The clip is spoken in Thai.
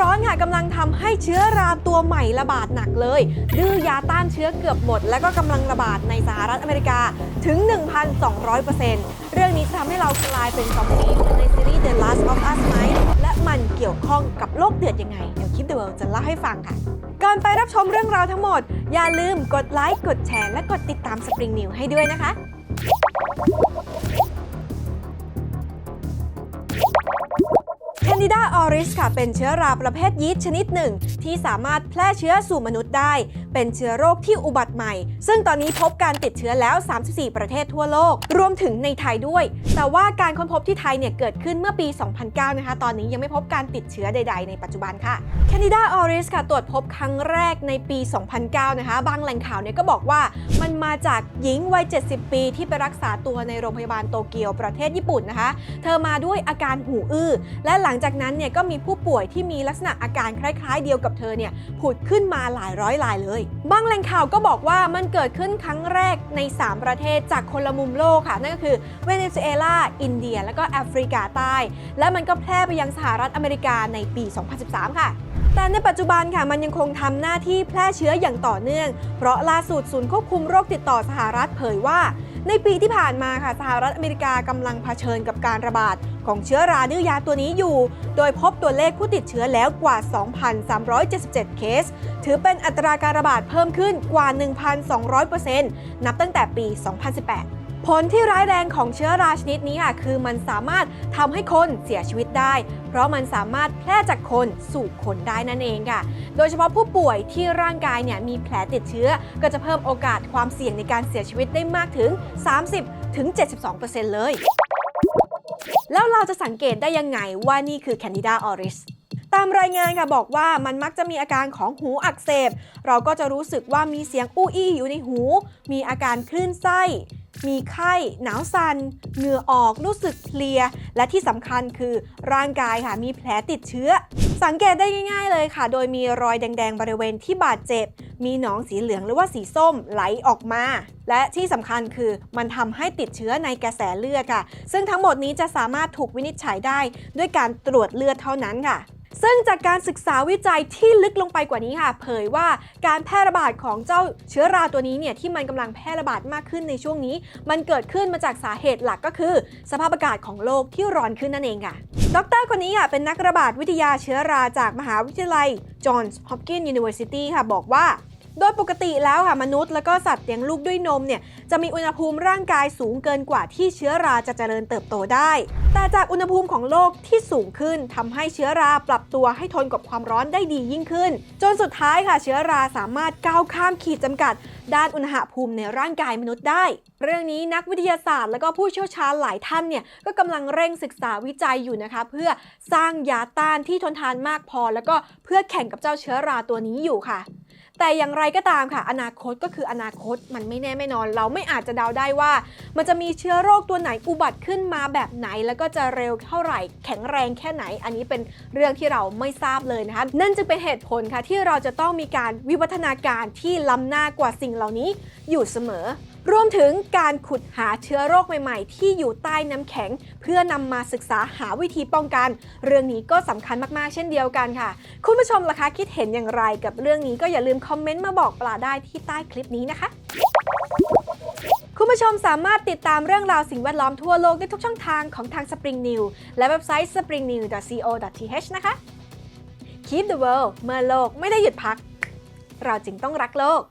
ร้อนค่ะกำลังทำให้เชื้อราตัวใหม่ระบาดหนักเลย ดื้อยาต้านเชื้อเกือบหมด และก็กำลังระบาดในสหรัฐอเมริกาถึง 1,200%เรื่องนี้จะทำให้เรากลายเป็นซอมบี้ในซีรีส์ The Last of Us ไหมและมันเกี่ยวข้องกับโลกเดือดยังไง เดี๋ยวคลิป The World จะเล่าให้ฟังค่ะก่อนไปรับชมเรื่องราวทั้งหมด อย่าลืมกดไลค์กดแชร์และกดติดตาม Spring News ให้ด้วยนะคะ ริสค่ะเป็นเชื้อราประเภทยีสต์ชนิดหนึ่ง ที่สามารถแพร่เชื้อสู่มนุษย์ได้ เป็นเชื้อโรคที่อุบัติใหม่ ซึ่งตอนนี้พบการติดเชื้อแล้ว 34 ประเทศทั่วโลก รวมถึงในไทยด้วย แต่ว่าการค้นพบที่ไทยเนี่ยเกิดขึ้นเมื่อปี 2009 นะคะ ตอนนี้ยังไม่พบการติดเชื้อใด ๆ ในปัจจุบันค่ะ Candida auris ค่ะตรวจพบครั้งแรกในปี 2009 นะคะ บางแหล่งข่าวเนี่ยก็บอกว่ามันมาจากหญิงวัย 70 ปีที่ไปรักษาตัวในโรงพยาบาลโตเกียวประเทศญี่ปุ่นนะคะ เธอมาด้วยอาการหูอื้อ และหลังจากนั้นเนี่ยก็มีผู้ป่วยที่มีลักษณะอาการคล้ายๆ เดียวกับเธอเนี่ยผุดขึ้นมาหลายร้อยรายเลย บางแหล่งข่าวก็บอกว่ามันเกิดขึ้นครั้งแรกใน 3 ประเทศจากคนละมุมโลกค่ะ นั่นก็คือเวเนซุเอลา อินเดีย และก็แอฟริกาใต้ และมันก็แพร่ไปยังสหรัฐอเมริกาในปี 2013 ค่ะแต่ในปัจจุบันค่ะมันยังคงทำหน้าที่แพร่เชื้ออย่างต่อเนื่อง เพราะล่าสุดศูนย์ควบคุมโรคติดต่อสหรัฐเผยว่า ในปีที่ผ่านมาค่ะสหรัฐอเมริกากำลังเผชิญกับการระบาด ของเชื้อราดื้อยาตัวนี้อยู่ โดยพบตัวเลขผู้ติดเชื้อแล้วกว่า 2,377 เคส ถือเป็นอัตราการระบาดเพิ่มขึ้นกว่า 1,200%นับตั้งแต่ปี 2018ผลที่ร้ายแรงของเชื้อราชนิดนี้ค่ะคือมันสามารถทำให้คนเสียชีวิตได้ เพราะมันสามารถแพร่จากคนสู่คนได้นั่นเองค่ะ โดยเฉพาะผู้ป่วยที่ร่างกายเนี่ยมีแผลติดเชื้อ ก็จะเพิ่มโอกาสความเสี่ยงในการเสียชีวิตได้มากถึง 30-72%เลย แล้วเราจะสังเกตได้ยังไงว่านี่คือ Candida auris ตามรายงานค่ะบอกว่ามันมักจะมีอาการของหูอักเสบ เราก็จะรู้สึกว่ามีเสียงอู้อี้อยู่ในหู มีอาการคลื่นไส้ มีไข้ หนาวสัน่นเหงื่อออกรู้สึกเพลีย และที่สำคัญคือร่างกายค่ะมีแผลติดเชื้อ สังเกตได้ง่าย ๆ เลยค่ะ โดยมีรอยแดง ๆ บริเวณที่บาดเจ็บ มีหนองสีเหลืองหรือว่าสีส้มไหลออกมา และที่สำคัญคือมันทำให้ติดเชื้อในกระแสเลือดค่ะ ซึ่งทั้งหมดนี้จะสามารถถูกวินิจฉัยได้ด้วยการตรวจเลือดเท่านั้นค่ะซึ่งจากการศึกษาวิจัยที่ลึกลงไปกว่านี้ค่ะ เผยว่าการแพร่ระบาดของเจ้าเชื้อราตัวนี้เนี่ยที่มันกำลังแพร่ระบาดมากขึ้นในช่วงนี้ มันเกิดขึ้นมาจากสาเหตุหลักก็คือ สภาพอากาศของโลกที่ร้อนขึ้นนั่นเองค่ะ ดรคนนี้ค่ะเป็นนักระบาดวิทยาเชื้อราจากมหาวิทยาลัย Johns Hopkins University ค่ะ บอกว่า โดยปกติแล้วค่ะมนุษย์แล้วก็สัตว์เลี้ยงลูกด้วยนมเนี่ยจะมีอุณหภูมิร่างกายสูงเกินกว่าที่เชื้อราจะเจริญเติบโตได้ แต่จากอุณหภูมิของโลกที่สูงขึ้นทำให้เชื้อราปรับตัวให้ทนกับความร้อนได้ดียิ่งขึ้น จนสุดท้ายค่ะเชื้อราสามารถก้าวข้ามขีดจำกัด ด้านอุณหภูมิในร่างกายมนุษย์ได้ เรื่องนี้นักวิทยาศาสตร์ และก็ผู้เชี่ยวชาญหลายท่านเนี่ยก็กำลังเร่งศึกษาวิจัยอยู่นะคะ เพื่อสร้างยาต้านที่ทนทานมากพอ แล้วก็เพื่อแข่งกับเจ้าเชื้อราตัวนี้อยู่ค่ะ แต่อย่างไรก็ตามค่ะ อนาคตก็คืออนาคตมันไม่แน่ไม่นอน เราไม่อาจจะเดาได้ว่า มันจะมีเชื้อโรคตัวไหนอุบัติขึ้นมาแบบไหน แล้วก็จะเร็วเท่าไหร่ แข็งแรงแค่ไหน อันนี้เป็นเรื่องที่เราไม่ทราบเลยนะคะ นั่นจึงเป็นเหตุผลค่ะที่เราจะต้องมีการวิวัฒนาการที่ล้ำหน้ากว่าสิ่งเหล่านี้อยู่เสมอ รวมถึงการขุดหาเชื้อโรคใหม่ๆ ที่อยู่ใต้น้ำแข็ง เพื่อนำมาศึกษาหาวิธีป้องกัน เรื่องนี้ก็สำคัญมากๆ เช่นเดียวกันค่ะ คุณผู้ชมล่ะคะคิดเห็นอย่างไรกับเรื่องนี้ก็อย่าลืมคอมเมนต์มาบอกปลาได้ที่ใต้คลิปนี้นะคะคุณผู้ชมสามารถติดตามเรื่องราวสิ่งแวดล้อมทั่วโลกได้ทุกช่องทางของทาง Spring New และเว็บไซต์ springnew.co.th นะคะ Keep the world เมื่อโลกไม่ได้หยุดพัก เราจึงต้องรักโลก